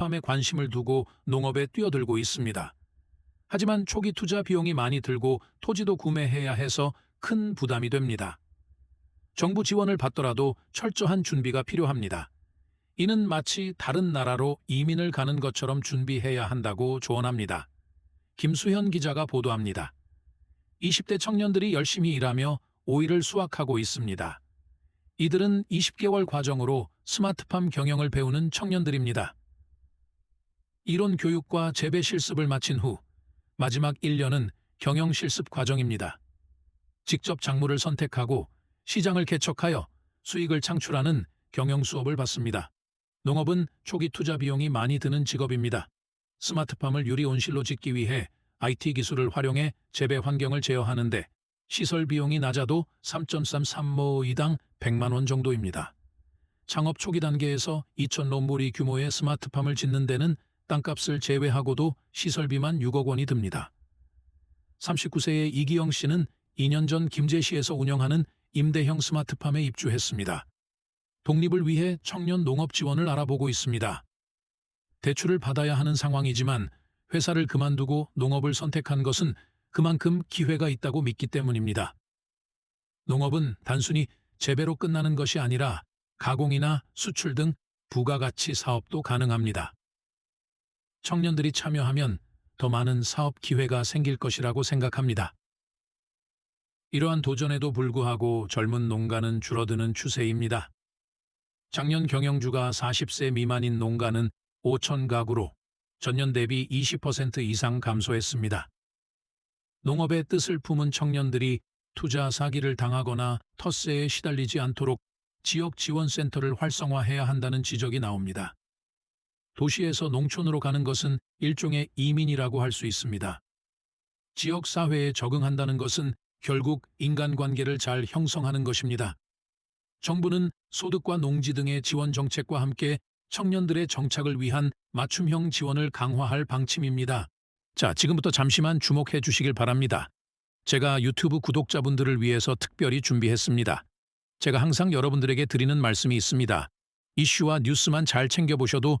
스마트팜에 관심을 두고 농업에 뛰어들고 있습니다. 하지만 초기 투자 비용이 많이 들고 토지도 구매해야 해서 큰 부담이 됩니다. 정부 지원을 받더라도 철저한 준비가 필요합니다. 이는 마치 다른 나라로 이민을 가는 것처럼 준비해야 한다고 조언합니다. 김수현 기자가 보도합니다. 20대 청년들이 열심히 일하며 오이를 수확하고 있습니다. 이들은 20개월 과정으로 스마트팜 경영을 배우는 청년들입니다. 이론 교육과 재배 실습을 마친 후 마지막 1년은 경영 실습 과정입니다. 직접 작물을 선택하고 시장을 개척하여 수익을 창출하는 경영 수업을 받습니다. 농업은 초기 투자 비용이 많이 드는 직업입니다. 스마트팜을 유리 온실로 짓기 위해 IT 기술을 활용해 재배 환경을 제어하는데 시설 비용이 낮아도 3.33모이당 100만 원 정도입니다. 창업 초기 단계에서 2천 롬보리 규모의 스마트팜을 짓는 데는 땅값을 제외하고도 시설비만 6억 원이 듭니다. 39세의 이기영 씨는 2년 전 김제시에서 운영하는 임대형 스마트팜에 입주했습니다. 독립을 위해 청년 농업 지원을 알아보고 있습니다. 대출을 받아야 하는 상황이지만 회사를 그만두고 농업을 선택한 것은 그만큼 기회가 있다고 믿기 때문입니다. 농업은 단순히 재배로 끝나는 것이 아니라 가공이나 수출 등 부가가치 사업도 가능합니다. 청년들이 참여하면 더 많은 사업 기회가 생길 것이라고 생각합니다. 이러한 도전에도 불구하고 젊은 농가는 줄어드는 추세입니다. 작년 경영주가 40세 미만인 농가는 5천 가구로 전년 대비 20% 이상 감소했습니다. 농업의 뜻을 품은 청년들이 투자 사기를 당하거나 텃세에 시달리지 않도록 지역 지원센터를 활성화해야 한다는 지적이 나옵니다. 도시에서 농촌으로 가는 것은 일종의 이민이라고 할 수 있습니다. 지역 사회에 적응한다는 것은 결국 인간관계를 잘 형성하는 것입니다. 정부는 소득과 농지 등의 지원 정책과 함께 청년들의 정착을 위한 맞춤형 지원을 강화할 방침입니다. 자, 지금부터 잠시만 주목해 주시길 바랍니다. 제가 유튜브 구독자분들을 위해서 특별히 준비했습니다. 제가 항상 여러분들에게 드리는 말씀이 있습니다. 이슈와 뉴스만 잘 챙겨보셔도